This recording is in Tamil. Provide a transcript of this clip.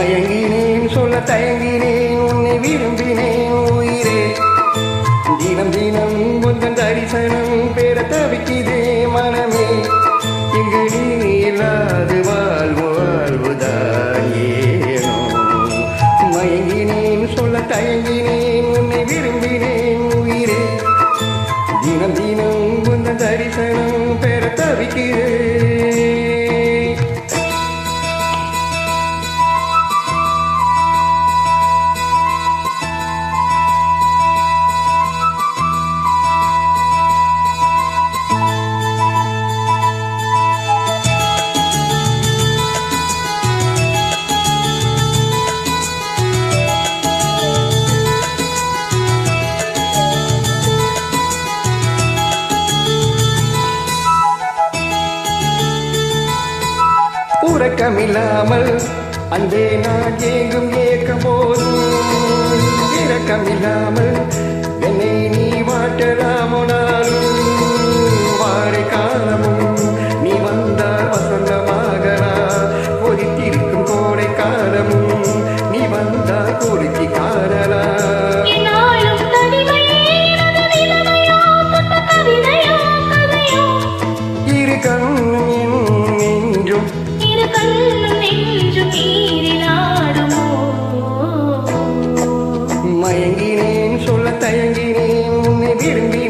மயங்கினேன் சொல்ல தயங்கினேன் உன்னை விரும்பினேன் உயிரே. தினம் தினம் கொஞ்சம் தரிசனம் பெற தவிக்குதே மனமே. எங்கடி இல்லாது வாழ்வு வாழ்வுதான் ஏனோ மயங்கினேன் சொல்ல தயங்கினேன் உன்னை விரும்பினேன் உயிரே. தினம் தினம் கொஞ்சம் தரிசனம் பெற தவிக்கிறேன் உறக்கமில்லாமல் அன்பே நான் ஏங்கும் ஏக்கமோதும். இரக்கமில்லாமல் மயங்கினேன் சொல்ல தயங்கினேன் உன்னை விரும்பினேன்.